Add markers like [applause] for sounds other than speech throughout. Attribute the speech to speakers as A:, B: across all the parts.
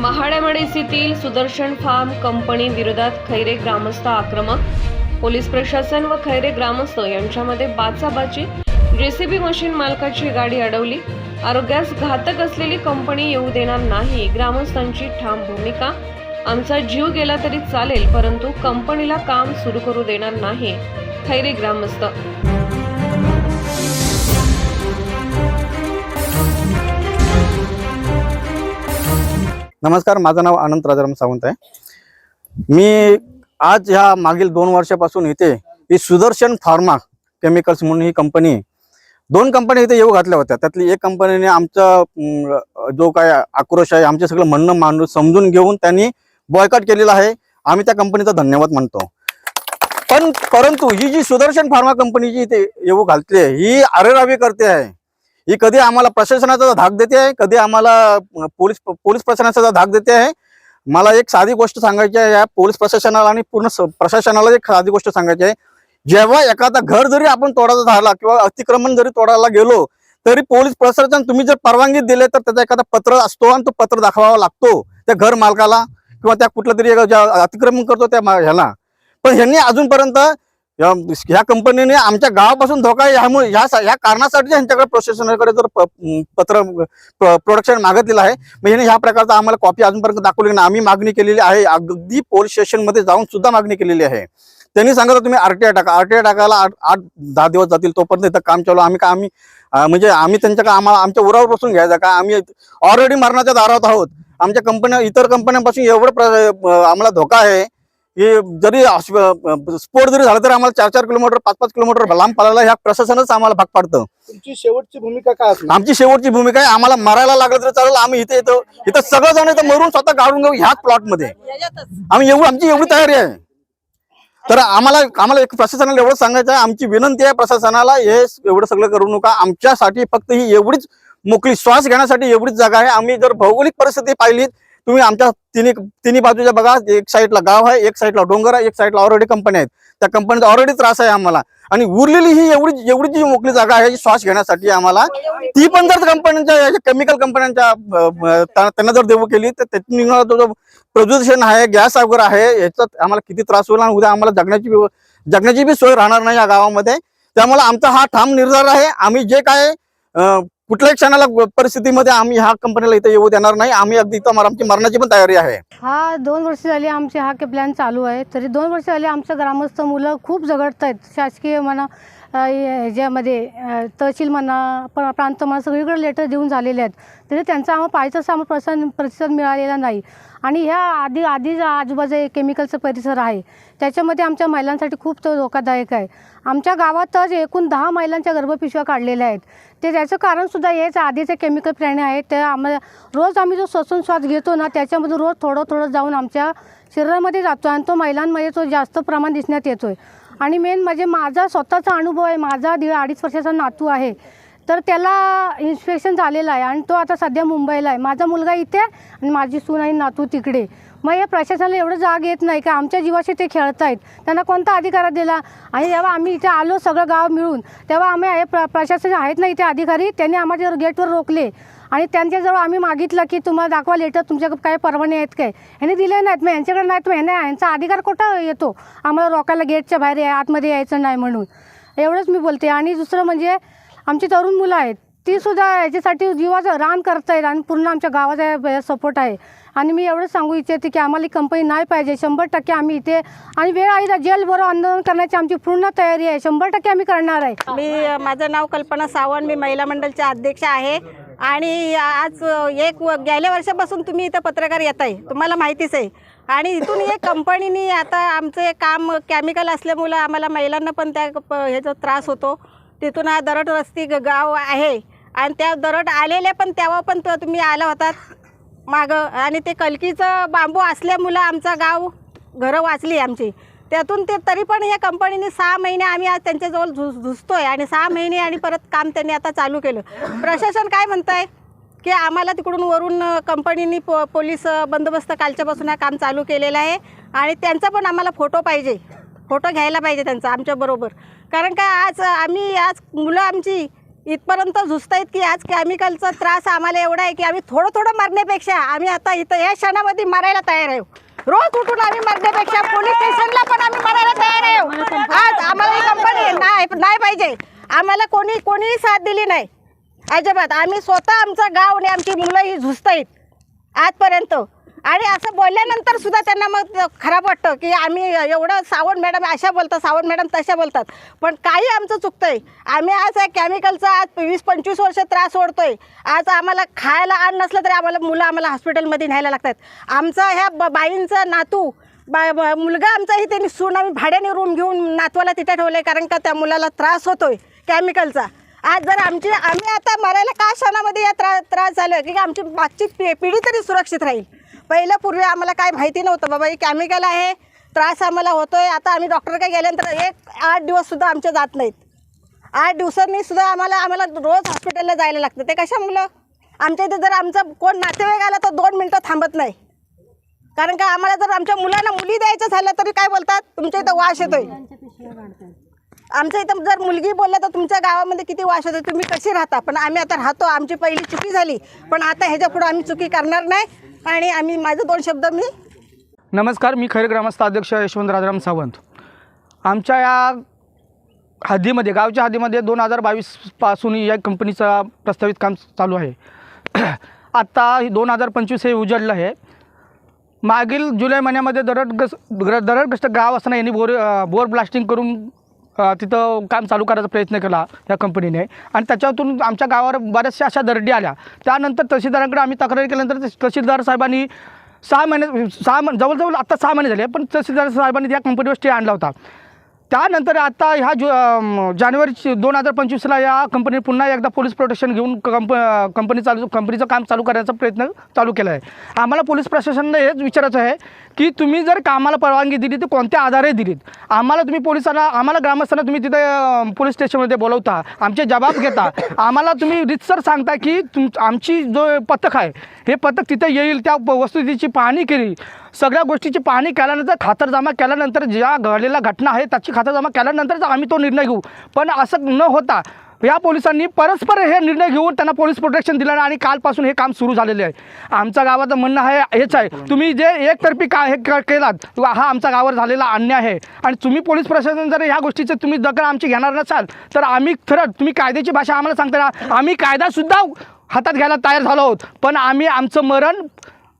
A: महाड्यामडेसीतील Sudarshan form company विरोधात खैरे ग्रामस्थ आक्रमक. पोलीस प्रशासन व खैरे ग्रामस्थ यांच्यामध्ये बाचाबाची. जेसीबी मशीन मालकाची गाडी अडवली. आरोग्यास घातक असलेली कंपनी येऊ देणार नाही ग्रामस्थांची ठाम भूमिका. आमचा जीव गेला तरी चालेल परंतु कंपनीला काम सुरू करू देणार नाही खैरे ग्रामस्थ.
B: नमस्कार माझं नाव आनंद राजाराम सावंत आहे. मी आज ह्या मागील दोन वर्षापासून इथे ही सुदर्शन फार्मा केमिकल्स म्हणून ही कंपनी दोन कंपन्या इथे येऊ घातल्या होत्या. त्यातली एक कंपनीने आमचा जो काय आक्रोश आहे आमचे सगळं म्हणणं मांडून समजून घेऊन त्यांनी बॉयकॉट केलेला आहे. आम्ही त्या कंपनीचा धन्यवाद मानतो. पण परंतु ही जी सुदर्शन फार्मा कंपनी जी इथे येऊ घालते ही अरेरावी करते आहे. ही कधी आम्हाला प्रशासनाचा धाक देते आहे कधी आम्हाला पोलीस पोलीस प्रशासनाचा धाक देते आहे मला एक साधी गोष्ट सांगायची आहे या पोलीस प्रशासनाला आणि पूर्ण प्रशासनाला एक साधी गोष्ट सांगायची आहे. जेव्हा एखादा घर जरी आपण तोडायचा झाला किंवा अतिक्रमण जरी तोडायला गेलो तरी पोलीस प्रशासन तुम्ही जर परवानगी दिले तर त्याचा एखादा पत्र असतो आणि तो पत्र दाखवावा लागतो त्या घर मालकाला किंवा त्या कुठल्या तरी ज्या अतिक्रमण करतो त्या ह्याला. पण ह्यांनी अजूनपर्यंत या ह्या कंपनीने आमच्या गावापासून धोका ह्यामुळे ह्या ह्या कारणासाठी यांच्याकडे प्रशासनाकडे जर पत्र प्रोडक्शन मागितलेलं आहे. म्हणजे ह्या प्रकारचा आम्हाला कॉपी अजूनपर्यंत दाखवली नाही. आम्ही मागणी केलेली आहे. अगदी पोलीस स्टेशनमध्ये जाऊन सुद्धा मागणी केलेली आहे. त्यांनी सांगितलं तुम्ही आरटीआय टाका. आरटीआय टाकायला आठ आठ दहा दिवस जातील तोपर्यंत इथं काम चालू आम्ही का आम्ही म्हणजे आम्ही त्यांच्या का आम्हाला आमच्या उरावर बसून घ्यायचा का? आम्ही ऑलरेडी मरणाच्या दारात आहोत. आमच्या कंपन्या इतर कंपन्यांपासून एवढं प्र- आम्हाला धोका आहे. की जरी स्फोट जरी झाला तरी आम्हाला चार चार किलोमीटर पाच पाच किलोमीटर लांब पडायला ह्या प्रशासनच आम्हाला भाग पाडतं.
C: तुमची शेवटची भूमिका काय असणार?
B: आमची शेवटची भूमिका आहे आम्हाला मरायला लागलं तरी चालेल आम्ही इथे येतो. इथं सगळं जण इथं मरून स्वतः काढून घेऊ ह्याच प्लॉटमध्ये आम्ही एवढी आमची एवढी तयारी आहे. तर आम्हाला आम्हाला एक प्रशासनाला एवढं सांगायचं आहे आमची विनंती आहे प्रशासनाला हे एवढं सगळं करू नका. आमच्यासाठी फक्त ही एवढीच मोकळी श्वास घेण्यासाठी एवढीच जागा आहे. आम्ही जर भौगोलिक परिस्थिती पाहिली तुम्ही आमच्या तिन्ही तिन्ही बाजूच्या बघा एक साईडला गाव आहे एक साईडला डोंगर आहे एक साईडला ऑलरेडी कंपनी आहेत. त्या कंपनीचा ऑलरेडी त्रास आहे आम्हाला. आणि उरलेली ही एवढी एवढी जी मोकळी जागा आहे श्वास घेण्यासाठी आम्हाला ती पण जर कंपन्यांच्या केमिकल कंपन्यांच्या त्यांना जर देऊ केली तर त्यातून जो प्रदूषण आहे गॅस वगैरे आहे याचा आम्हाला किती त्रास होईल आणि उद्या आम्हाला जगण्याची जगण्याची बी सोय राहणार नाही या गावामध्ये. त्यामुळे आमचा हा ठाम निर्धार आहे. आम्ही जे काय कुठल्याही क्षणाला परिस्थितीमध्ये आम्ही ह्या कंपनीला इथे येऊ देणार नाही. आम्ही अगदी इथं आमची मरणाची पण तयारी आहे.
D: हा दोन वर्ष झाली आमचे हा के प्लॅन चालू आहे. तरी दोन वर्ष झाली आमचं ग्रामस्थ मुलं खूप झगडत आहेत शासकीय म्हणा याच्यामध्ये ह्याच्यामध्ये तहसील म्हणा प प्रांत म्हणा सगळीकडे लेटर देऊन झालेले आहेत. तरी त्यांचा आम्हाला पाहिजे तसा आम्हाला प्रसन प्रतिसाद मिळालेला नाही. आणि ह्या आधी आधी जो आजूबाजू केमिकलचा परिसर आहे त्याच्यामध्ये आमच्या महिलांसाठी खूप तो धोकादायक आहे. आमच्या गावातच एकूण दहा महिलांच्या गर्भपिशव्या काढलेल्या आहेत. ते त्याचं कारणसुद्धा हेच आधीचे केमिकल प्राणी आहेत. ते आम्हाला रोज आम्ही जो श्वसन श्वास घेतो ना त्याच्यामधून रोज थोडं थोडं जाऊन आमच्या शरीरामध्ये जातो आणि तो महिलांमध्ये तो जास्त प्रमाण दिसण्यात येतो आहे आणि मेन म्हणजे माझा स्वतःचा अनुभव आहे माझा दीड अडीच वर्षाचा नातू आहे. तर त्याला इन्स्पेक्शन झालेलं आहे आणि तो आता सध्या मुंबईला आहे. माझा मुलगा इथे आणि माझी सून आणि नातू तिकडे. मग या प्रशासनाला एवढं जाग येत नाही का? आमच्या जीवाशी ते खेळत आहेत त्यांना कोणता अधिकार दिला? आणि जेव्हा आम्ही इथे आलो सगळं गाव मिळून तेव्हा आम्ही हे प्र प्रशासन आहेत ना इथे अधिकारी त्यांनी आम्हाला गेटवर रोखले. आणि त्यांच्याजवळ आम्ही मागितलं की तुम्हाला दाखवा लेटर तुमच्याकडे काय परवाने आहेत काय? ह्याने दिले नाहीत मग यांच्याकडे नाहीत मग ह्याने यांचा अधिकार कुठं येतो? आम्हाला रोकायला गेटच्या बाहेर आतमध्ये यायचं नाही म्हणून. एवढंच मी बोलते. आणि दुसरं म्हणजे आमची तरुण मुलं आहेत. ती सुद्धा याच्यासाठी जीवाचं रान करतायत आणि पूर्ण आमच्या गावाचा सपोर्ट आहे. आणि मी एवढं सांगू इच्छिते की आम्हाला कंपनी नाही पाहिजे. शंभर टक्के आम्ही इथे आणि वेळ आहे तर जेल बरोबर आंदोलन करण्याची आमची पूर्ण तयारी आहे. शंभर टक्के आम्ही करणार आहे.
E: मी माझं नाव कल्पना सावंत. मी महिला मंडलच्या अध्यक्ष आहे. आणि आज एक व- गेल्या वर्षापासून तुम्ही इथं पत्रकार येत आहे तुम्हाला माहितीच आहे. आणि इथून एक कंपनीने आता आमचं काम केमिकल असल्यामुळं आम्हाला महिलांना पण त्या ह्याचा त्रास होतो. तिथून हा दरड रस्ती ग- गाव आहे. आणि त्या दरड आलेले पण तेव्हा पण तो तुम्ही आला होतात मागं. आणि ते कलकीचं बांबू असल्यामुळं आमचं गाव घरं वाचली आमची. त्यातून ते तरी पण या कंपनीने सहा महिने आम्ही आज त्यांच्याजवळ झुस आहे आणि सहा महिने आणि परत काम त्यांनी आता चालू केलं. प्रशासन काय म्हणत आहे की आम्हाला तिकडून वरून कंपनीने पो पोलीस बंदोबस्त कालच्यापासून हा काम चालू केलेलं आहे. आणि त्यांचा पण आम्हाला फोटो पाहिजे. फोटो घ्यायला पाहिजे त्यांचा आमच्याबरोबर कारण का आज आम्ही आज मुलं आमची इथपर्यंत झुजत आहेत की आज केमिकलचा त्रास आम्हाला एवढा आहे की आम्ही थोडं थोडं मरण्यापेक्षा आम्ही आता इथं या क्षणामध्ये मरायला तयार आहे. रोज उठून आम्ही मरण्यापेक्षा पोलीस स्टेशनला पण आम्ही मरायला तयार आहे. आज आम्हाला ही कंपनी नाही नाही पाहिजे. आम्हाला कोणी कोणीही साथ दिली नाही. अजिबात. आम्ही स्वतः आमचं गाव आणि आमची मुलं ही आहेत आजपर्यंत. आणि असं बोलल्यानंतर सुद्धा त्यांना मग खराब वाटतं की आम्ही एवढं सावंत मॅडम अशा बोलतात सावंत मॅडम तशा बोलतात. पण काही आमचं चुकतं आहे आम्ही आज या केमिकलचा आज वीस पंचवीस वर्ष त्रास ओढतोय. आज आम्हाला खायला आण नसलं तरी आम्हाला मुलं आम्हाला हॉस्पिटलमध्ये न्यायला लागतात. आमचा ह्या ब बाईंचा नातू बा मुलगा आमचाही त्यांनी सून आम्ही भाड्याने रूम घेऊन नातवाला तिथे ठेवलं आहे कारण का त्या मुलाला त्रास होतोय केमिकलचा आज जर आमची आम्ही आता मरायला का क्षणामध्ये या त्रा त्रास झालं की आमची मागची पि पिढी तरी सुरक्षित राहील. पहिलं पूर्वी आम्हाला काय माहिती नव्हतं बाबा हे केमिकल आहे त्रास आम्हाला होतो आहे आता आम्ही डॉक्टरकडे गेल्यानंतर एक आठ दिवससुद्धा आमच्या जात नाहीत. आठ दिवसांनी सुद्धा आम्हाला आम्हाला रोज हॉस्पिटलला जायला लागतं. ते कशामुळं आमच्या इथे जर आमचं कोण नातेवाईक आला तर दोन मिनटं थांबत नाही. कारण का आम्हाला जर आमच्या मुलांना मुली द्यायचं झालं तरी काय बोलतात? तुमच्या इथं वास येतोय. आमच्या इथं जर मुलगी बोलल्या तर तुमच्या गावामध्ये किती वास होते तुम्ही कशी राहता? पण आम्ही आता राहतो आमची पहिली चुकी झाली. पण आता ह्याच्या पुढं आम्ही चुकी करणार नाही. आणि आम्ही माझे दोन शब्द मी
F: नमस्कार मी खैर ग्रामस्थ अध्यक्ष यशवंत राजाराम सावंत. आमच्या या हद्दीमध्ये गावच्या हद्दीमध्ये दोन हजार बावीसपासून या कंपनीचं प्रस्तावित काम चालू आहे. [clears throat] आत्ता दोन हजार पंचवीस हे उजडलं आहे. मागील जुलै महिन्यामध्ये दरडग्रस्त गस दरडग्रस्त गाव असताना यांनी बोर बोर ब्लास्टिंग करून तिथं काम चालू करायचा प्रयत्न केला या कंपनीने. आणि त्याच्यातून आमच्या गावावर बऱ्याचशा अशा दरडी आल्या. त्यानंतर तहसीलदारांकडे आम्ही तक्रारी केल्यानंतर तहसीलदार साहेबांनी सहा महिने सहा महिने जवळजवळ आत्ता सहा महिने झाले पण तहसीलदार साहेबांनी त्या कंपनीवर स्टे आणला होता. त्यानंतर आता ह्या जु जानेवारी दोन हजार पंचवीसला या कंपनीने पुन्हा एकदा पोलीस प्रोटेक्शन घेऊन कंप कंपनी चालू कंपनीचं काम चालू करण्याचा प्रयत्न चालू केला आहे आम्हाला पोलीस प्रशासनाला हेच विचारायचं आहे की तुम्ही जर कामाला परवानगी दिली तर कोणत्या आधारे दिलीत. आम्हाला तुम्ही पोलिसांना आम्हाला ग्रामस्थांना तुम्ही तिथे पोलीस स्टेशनमध्ये बोलवता आमचे जबाब घेता. आम्हाला तुम्ही रितसर सांगता की तुम आमची जो पथक आहे हे पथक तिथे येईल त्या वस्तुस्थितीची पाहणी केली. सगळ्या गोष्टीची पाहणी केल्यानंतर खातरजमा केल्यानंतर ज्या घडलेल्या घटना आहे त्याची खातरजमा केल्यानंतरच आम्ही तो निर्णय घेऊ. पण असं न होता या पोलिसांनी परस्पर हे निर्णय घेऊन त्यांना पोलीस प्रोटेक्शन दिलं आणि कालपासून हे काम सुरू झालेले आहे. आमच्या गावाचं म्हणणं आहे हेच आहे. तुम्ही जे एकतर्फी का हे क- केलात हा आमच्या गावावर झालेला अन्याय आहे. आणि तुम्ही पोलीस प्रशासन जर ह्या गोष्टीचं तुम्ही दखल आमची घेणार नसाल तर आम्ही खरंच तुम्ही कायद्याची भाषा आम्हाला सांगता ना आम्ही कायदासुद्धा हातात घ्यायला तयार झालो आहोत. पण आम्ही आमचं मरण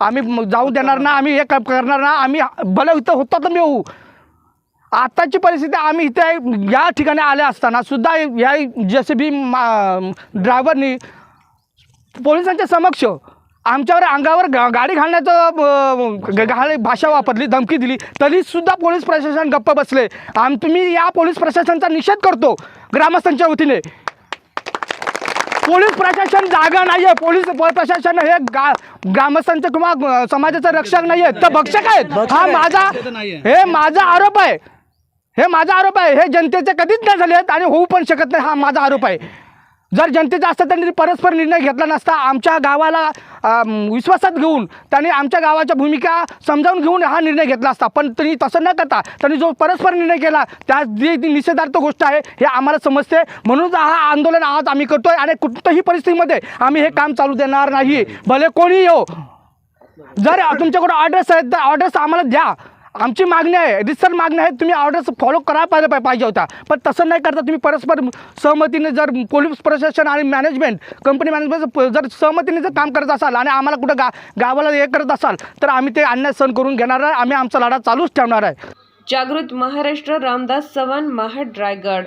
F: आम्ही जाऊ देणार ना आम्ही हे करणार ना आम्ही भलं इथं तर मी होऊ. आताची परिस्थिती आम्ही इथे या ठिकाणी आले असताना सुद्धा या जसे बी ड्रायव्हरनी पोलिसांच्या समक्ष आमच्यावर अंगावर गा गाडी घालण्याचं घाल भाषा वापरली धमकी दिली. तरी सुद्धा पोलीस प्रशासन गप्प बसले. आम तुम्ही या पोलीस प्रशासनाचा निषेध करतो ग्रामस्थांच्या वतीने. पोलीस प्रशासन जागा नाही आहे पोलीस प्रशासन हे गा ग्रामस्थांचं किंवा समाजाचं रक्षक नाही आहे तर भक्षक आहेत. हा माझा हे माझा आरोप आहे. हे माझा आरोप आहे. हे जनतेचे कधीच नाही झाले आहेत आणि होऊ पण शकत नाही. हा माझा आरोप आहे. जर जनतेचा असता त्यांनी परस्पर निर्णय घेतला नसता. आमच्या गावाला विश्वासात घेऊन त्यांनी आमच्या गावाच्या भूमिका समजावून घेऊन हा निर्णय घेतला असता. पण त्यांनी तसं न करता त्यांनी जो परस्पर निर्णय केला त्या जी निषेधार्थ गोष्ट आहे हे आम्हाला समजते. म्हणूनच हा आंदोलन आज आम्ही करतो आहे आणि कुठल्याही परिस्थितीमध्ये आम्ही हे काम चालू देणार नाही. भले कोणी येऊ हो. जर तुमच्याकडे ऑर्डर्स आहेत तर ऑर्डर्स आम्हाला द्या. आमची मागणी आहे रिसर मागणी आहे तुम्ही ऑर्डर्स फॉलो करा पाहिजे पाहिजे होता. पण तसं नाही करता तुम्ही परस्पर सहमतीने जर पोलीस प्रशासन आणि मॅनेजमेंट कंपनी मॅनेजमेंट जर सहमतीने जर काम करत असाल आणि आम्हाला कुठं गा गावाला हे करत असाल तर आम्ही ते अन्याय सहन करून घेणार आहे. आम्ही आमचा लढा चालूच ठेवणार आहे.
A: जागृत महाराष्ट्र रामदास चव्हाण महाड रायगड.